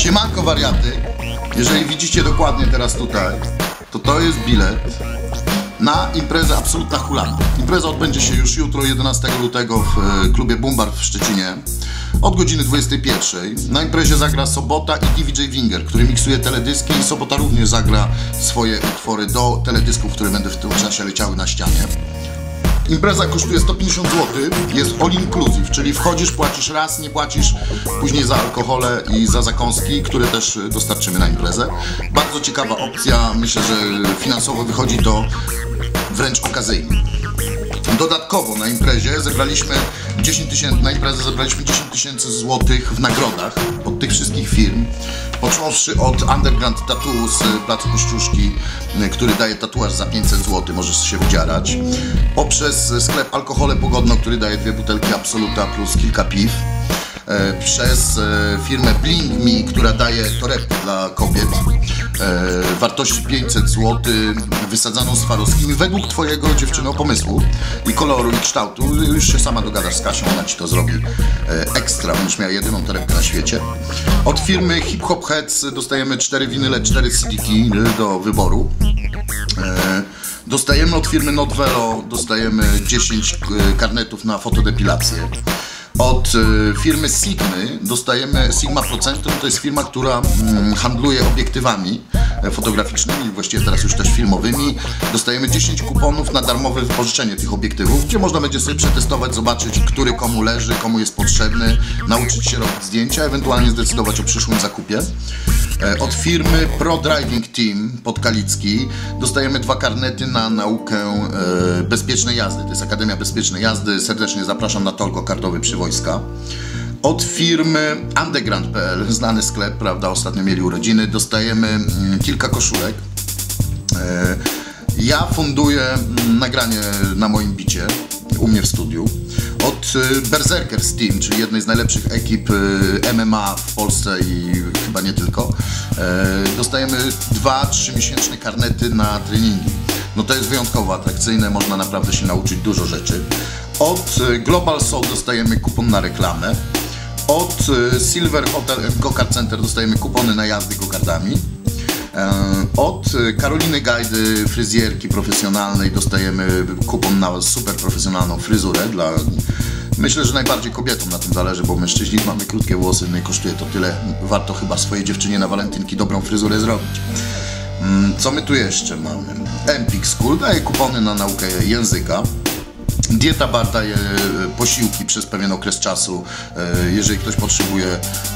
Siemanko wariaty, jeżeli widzicie dokładnie teraz tutaj, to to jest bilet na imprezę Absolutna Hulana. Impreza odbędzie się już jutro, 11 lutego w e, klubie Bumbar w Szczecinie od godziny 21. Na imprezie zagra Sobota i DJ Winger, który miksuje teledyski i Sobota również zagra swoje utwory do teledysków, które będą w tym czasie leciały na ścianie. Impreza kosztuje 150 zł, jest all inclusive, czyli wchodzisz, płacisz raz, nie płacisz później za alkohole i za zakąski, które też dostarczymy na imprezę. Bardzo ciekawa opcja, myślę, że finansowo wychodzi to wręcz okazyjnie. Dodatkowo na imprezie zebraliśmy 10 tysięcy, na imprezę zebraliśmy 10 tysięcy złotych w nagrodach od tych wszystkich firm. Począwszy od Underground Tattoo z Placu Kościuszki, który daje tatuaż za 500 zł, możesz się wdziarać. Poprzez sklep Alkohole Pogodno, który daje dwie butelki Absoluta plus kilka piw przez e, firmę Bling Me, która daje torebki dla kobiet e, wartości 500 zł, wysadzaną z Farowskimi według Twojego dziewczyno pomysłu i koloru i kształtu. Już się sama dogadasz z Kasią, ona Ci to zrobi ekstra, będziesz miała jedyną torebkę na świecie. Od firmy Hip Hop Heads dostajemy 4 winyle, 4 CD do wyboru. Dostajemy od firmy Notvelo, dostajemy 10 karnetów na fotodepilację. Od y, firmy Sigmy dostajemy Sigma Procentum, to jest firma, która mm, handluje obiektywami e, fotograficznymi, właściwie teraz już też filmowymi. Dostajemy 10 kuponów na darmowe wypożyczenie tych obiektywów, gdzie można będzie sobie przetestować, zobaczyć, który komu leży, komu jest potrzebny, nauczyć się robić zdjęcia, ewentualnie zdecydować o przyszłym zakupie. E, od firmy Pro Driving Team Podkalicki dostajemy dwa karnety na naukę e, bezpiecznej jazdy. To jest Akademia Bezpiecznej Jazdy. Serdecznie zapraszam na Tolko Kardowy przy wojska. Od firmy Underground.pl, znany sklep, prawda, ostatnio mieli urodziny, dostajemy mm, kilka koszulek. E, ja funduję mm, nagranie na moim bicie u mnie w studiu. Od y, Berserkers Team, czyli jednej z najlepszych ekip y, MMA w Polsce i chyba nie tylko, e, dostajemy 2-3 miesięczne karnety na treningi. No to jest wyjątkowo atrakcyjne, można naprawdę się nauczyć dużo rzeczy. Od y, Global Soul dostajemy kupon na reklamę. Od Silver Hotel Go-Kart Center dostajemy kupony na jazdy go-kartami. E, od Karoliny Gajdy, fryzjerki profesjonalnej, dostajemy kupon na super profesjonalną fryzurę dla Myślę, że najbardziej kobietom na tym zależy, bo mężczyźni mamy krótkie włosy, no i kosztuje to tyle. Warto chyba swojej dziewczynie na walentynki dobrą fryzurę zrobić. Mm, co my tu jeszcze mamy? Empik School daje kupony na naukę języka. Dieta Bar daje posiłki przez pewien okres czasu, e, jeżeli ktoś potrzebuje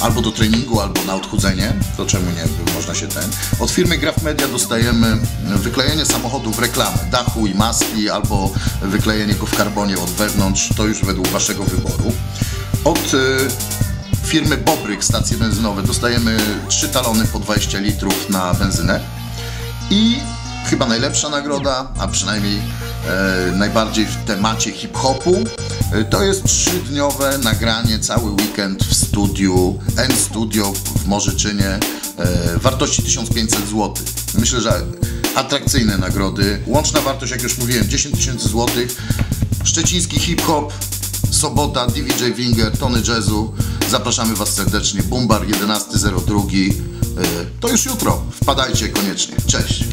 albo do treningu, albo na odchudzenie, to czemu nie, można się ten. Od firmy Graf Media dostajemy wyklejenie samochodu w reklamę, dachu i maski, albo wyklejenie go w karbonie od wewnątrz, to już według Waszego wyboru. Od e, firmy Bobryk, stacje benzynowe, dostajemy 3 talony po 20 litrów na benzynę i chyba najlepsza nagroda, a przynajmniej najbardziej w temacie hip-hopu, e, to jest trzydniowe nagranie, cały weekend w studiu, N-Studio w Morzyczynie, e, wartości 1500 zł. Myślę, że atrakcyjne nagrody. Łączna wartość, jak już mówiłem, 10 tysięcy złotych. Szczeciński hip-hop, sobota, DJ Winger, Tony Jazzu. Zapraszamy Was serdecznie. Bumbar 11.02. E, to już jutro. Wpadajcie koniecznie. Cześć.